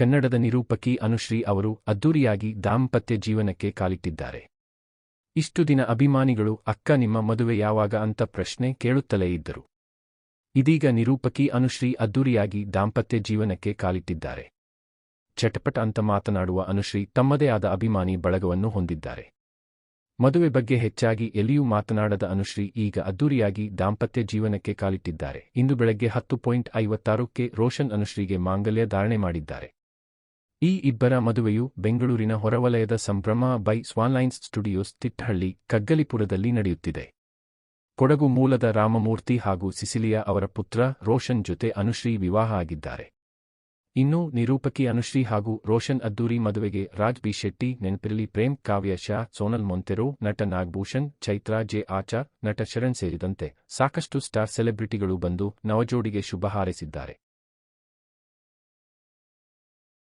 ಕನ್ನಡದ ನಿರೂಪಕಿ ಅನುಶ್ರೀ ಅವರು ಅದ್ದೂರಿಯಾಗಿ ದಾಂಪತ್ಯ ಜೀವನಕ್ಕೆ ಕಾಲಿಟ್ಟಿದ್ದಾರೆ. ಇಷ್ಟು ದಿನ ಅಭಿಮಾನಿಗಳು, ಅಕ್ಕ, ನಿಮ್ಮ ಮದುವೆ ಯಾವಾಗ? ಅಂತ ಪ್ರಶ್ನೆ ಕೇಳುತ್ತಲೇ ಇದ್ದರು. ಇದೀಗ ನಿರೂಪಕಿ ಅನುಶ್ರೀ ಅದ್ದೂರಿಯಾಗಿ ದಾಂಪತ್ಯ ಜೀವನಕ್ಕೆ ಕಾಲಿಟ್ಟಿದ್ದಾರೆ. ಚಟಪಟ ಅಂತ ಮಾತನಾಡುವ ಅನುಶ್ರೀ ತಮ್ಮದೇ ಆದ ಅಭಿಮಾನಿ ಬಳಗವನ್ನು ಹೊಂದಿದ್ದಾರೆ. ಮದುವೆ ಬಗ್ಗೆ ಹೆಚ್ಚಾಗಿ ಎಲ್ಲಿಯೂ ಮಾತನಾಡದ ಅನುಶ್ರೀ ಈಗ ಅದ್ದೂರಿಯಾಗಿ ದಾಂಪತ್ಯ ಜೀವನಕ್ಕೆ ಕಾಲಿಟ್ಟಿದ್ದಾರೆ. ಇಂದು ಬೆಳಗ್ಗೆ ಹತ್ತು ಪಾಯಿಂಟ್ ಐವತ್ತಾರಕ್ಕೆ ರೋಷನ್ ಅನುಶ್ರೀಗೆ ಮಾಂಗಲ್ಯ ಧಾರಣೆ ಮಾಡಿದ್ದಾರೆ. ಈ ಇಬ್ಬರ ಮದುವೆಯು ಬೆಂಗಳೂರಿನ ಹೊರವಲಯದ ಸಂಭ್ರಮ ಬೈ ಸ್ವಾನ್ಲೈನ್ಸ್ ಸ್ಟುಡಿಯೋಸ್ ತಿಟ್ಟಹಳ್ಳಿ ಕಗ್ಗಲಿಪುರದಲ್ಲಿ ನಡೆಯುತ್ತಿದೆ. ಕೊಡಗು ಮೂಲದ ರಾಮಮೂರ್ತಿ ಹಾಗೂ ಸಿಸಿಲಿಯಾ ಅವರ ಪುತ್ರ ರೋಷನ್ ಜೊತೆ ಅನುಶ್ರೀ ವಿವಾಹ ಆಗಿದ್ದಾರೆ. ಇನ್ನು ನಿರೂಪಕಿ ಅನುಶ್ರೀ ಹಾಗೂ ರೋಷನ್ ಅದ್ದೂರಿ ಮದುವೆಗೆ ರಾಜ್ ಬಿ ಶೆಟ್ಟಿ, ನೆನಪಿರಲಿ ಪ್ರೇಮ್, ಕಾವ್ಯ ಶಾ, ಸೋನಲ್ ಮೊಂತೆರೊ, ನಟ ನಾಗಭೂಷಣ್, ಚೈತ್ರಾ, ಜೆ ಆಚಾರ್, ನಟ ಶರಣ್ ಸೇರಿದಂತೆ ಸಾಕಷ್ಟು ಸ್ಟಾರ್ ಸೆಲೆಬ್ರಿಟಿಗಳು ಬಂದು ನವಜೋಡಿಗೆ ಶುಭ ಹಾರೈಸಿದ್ದಾರೆ.